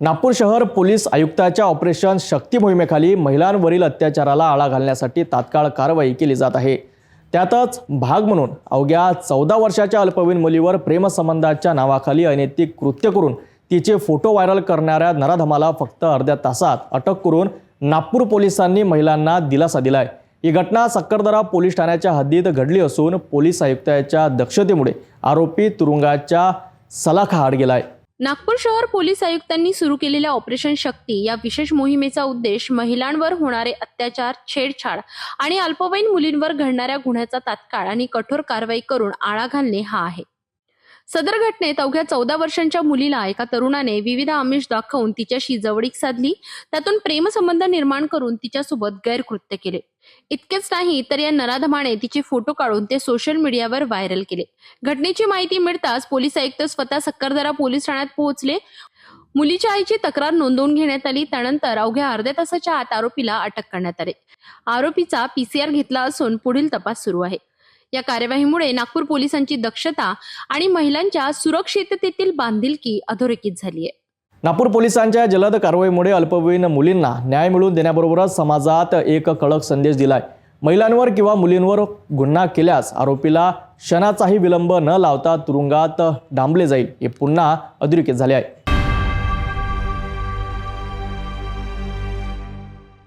नागपूर शहर police आयुक्ताच्या operation शक्ती मोहिमेखाली महिलांवरील अत्याचाराला आळा घालण्यासाठी तात्काळ कारवाई केली जात आहे. त्यातच भाग म्हणून अवघ्या चौदा वर्षाच्या अल्पवयीन मुलीवर प्रेमसंबंधाच्या नावाखाली अनैतिक कृत्य करून तिचे फोटो व्हायरल करणाऱ्या नराधमाला फक्त अर्ध्या तासात अटक करून नागपूर पोलिसांनी महिलांना दिलासा दिलाय. ही घटना सक्करदरा पोलीस ठाण्याच्या हद्दीत घडली असून पोलीस आयुक्ताच्या दक्षतेमुळे आरोपी तुरुंगाच्या सलाखा हाड गेलाय. नागपूर शहर पोलीस आयुक्तांनी सुरू केलेल्या ऑपरेशन शक्ती या विशेष मोहिमेचा उद्देश महिलांवर होणारे अत्याचार छेडछाड आणि अल्पवयीन मुलींवर घडणाऱ्या गुन्ह्याचा तात्काळ आणि कठोर कारवाई करून आळा घालणे हा आहे. सदर घटनेत अवघ्या चौदा वर्षांच्या मुलीला एका तरुणाने विविध आमिष दाखवून तिच्याशी जवळीक साधली. त्यातून प्रेमसंबंध निर्माण करून तिच्यासोबत गैरकृत्य केले. इतकेच नाही तर या नराधमाने तिचे फोटो काढून ते सोशल मीडियावर व्हायरल केले. घटनेची माहिती मिळताच पोलीस आयुक्त स्वतः सक्करदरा पोलीस ठाण्यात पोहोचले. मुलीच्या आईची तक्रार नोंदवून घेण्यात आली. त्यानंतर अवघ्या अर्ध्या तासाच्या आत आरोपीला अटक करण्यात आली. आरोपीचा पीसीआर घेतला असून पुढील तपास सुरू आहे. या कार्यवाहीमुळे नागपूर पोलिसांची दक्षता आणि महिलांच्या सुरक्षिततेतील बांधिलकी अधोरेखित झाली आहे. नागपूर पोलिसांच्या जलद कारवाईमुळे अल्पवयीन मुलींना न्याय मिळवून देण्याबरोबरच समाजात एक कडक संदेश दिलाय. महिलांवर किंवा मुलींवर गुन्हा केल्यास आरोपीला क्षणाचाही विलंब न लावता तुरुंगात डांबले जाईल हे पुन्हा अधोरेखित झाले आहे.